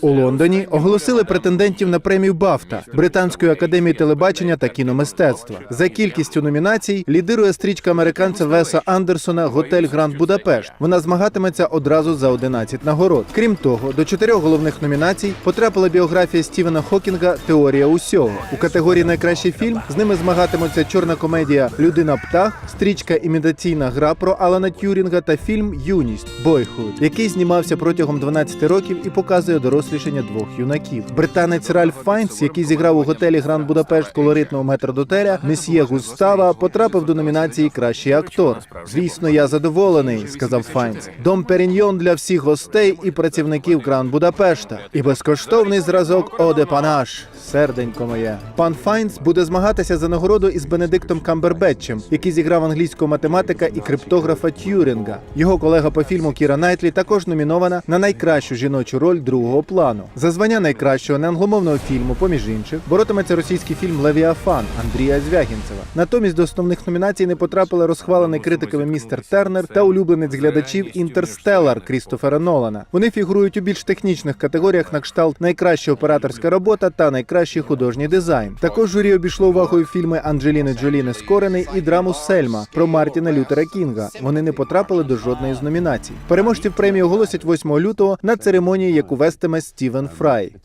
У Лондоні оголосили претендентів на премію Бафта Британської академії телебачення та кіномистецтва. За кількістю номінацій лідирує стрічка американця Веса Андерсона Готель Гранд Будапешт. Вона змагатиметься одразу за 11 нагород. Крім того, до чотирьох головних номінацій потрапила біографія Стівена Хокінга Теорія усього. У категорії Найкращий фільм з ними змагатимуться чорна комедія Людина птах, стрічка імітаційна гра про Алана Тюрінга та фільм Юність Бойхуд, який знімався протягом 12 років і показує дорослішання двох юнаків. Британець Ральф Файнс, який зіграв у готелі Гранд Будапешт колоритного метрдотеля Месьє Густава, потрапив до номінації Кращий актор. Звісно, я задоволений, сказав Файнс. Дом Періньйон для всіх гостей і працівників Гранд Будапешта. І безкоштовний зразок Оде Панаш. Серденько моє. Пан Файнс буде змагатися за нагороду із Бенедиктом Камбербетчем, який зіграв англійського математика і криптографа Т'юрінга. Його колега по фільму Кіра Найтлі також номінована на найкращу жіночу роль другого плану. За звання найкращого неангломовного фільму, поміж інших, боротиметься російський фільм Левіафан Андрія Звягінцева. Натомість до основних номінацій не потрапили розхвалений критиками містер Тернер та улюбленець глядачів Інтерстеллар Крістофера Нолана. Вони фігурують у більш технічних категоріях на кшталт найкраща операторська робота та найкращий художній дизайн. Також журі обійшло увагою фільми Анджеліни Джолі Нескорений і драму Сельма про Мартіна Лютера Кінга. Вони не потрапили до жодної з номінацій. Переможців премії оголосять 8 лютого на церемонії, яку вестиме Стівен Фрай.